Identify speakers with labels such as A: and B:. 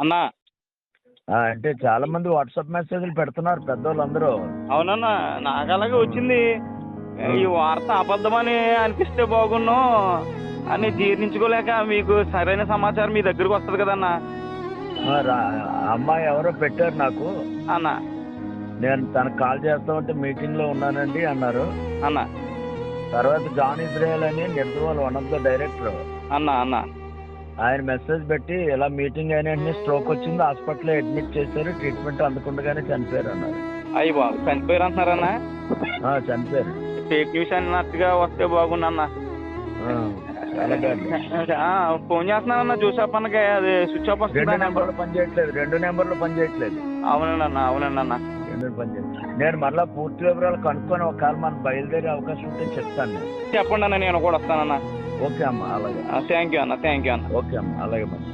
A: అన్నా.
B: అంటే చాలా మంది వాట్సాప్ మెసేజ్లు పెడుతున్నారు పెద్దోళ్ళందరూ.
A: అవునన్నా నాకు అలాగే వచ్చింది. ఈ వార్త అబద్ధమని అనిపిస్తే బాగున్ను అని జీర్ణించుకోలేక మీకు సరైన సమాచారం మీ దగ్గరకు వస్తుంది కదన్నా.
B: అమ్మాయి ఎవరో పెట్టారు నాకు.
A: అన్న.
B: నేను తనకు కాల్ చేస్తామంటే మీటింగ్లో ఉన్నానండి అన్నారు.
A: అన్న.
B: తర్వాత జాన్ ఇజ్రాయల్ అని నిర్దవాల్ వన్ ఆఫ్ ద డైరెక్టర్.
A: అన్న అన్న.
B: ఆయన మెసేజ్ పెట్టి ఇలా మీటింగ్ అయిన వెంటనే స్ట్రోక్ వచ్చింది హాస్పిటల్లో అడ్మిట్ చేశారు ట్రీట్మెంట్ అందుకుండగానే చనిపోయారు అన్నారు.
A: అయ్యి బాబు చనిపోయారు అంటున్నారన్నా?
B: ఆ, చనిపోయారు.
A: ఫేక్ న్యూస్ అన్నట్టుగా వస్తే బాగుండన్న.
B: ఆ, చాలా bad.
A: ఆ, ఫోన్ చేస్తున్నానన్న అది స్విచ్ ఆఫ్ వస్తుంది
B: రెండు నెంబర్లు పనిచేయట్లేదు రెండు నెంబర్లు పనిచేయట్లేదు
A: అవునండి అన్న అవునండి అన్న
B: రెండు పనిచేయట్లేదు నేను మళ్ళీ పూర్తి వివరాలు కనుక్కొని ఒకవేళ మనం బయలుదేరే అవకాశం ఉంటే చెప్తాను నేను.
A: చెప్పండి అన్న నేను కూడా వస్తానన్న.
B: ఓకే అమ్మా అలాగే.
A: థ్యాంక్ యూ అన్న థ్యాంక్ యూ అన్న.
B: ఓకే అమ్మా అలాగే మరి.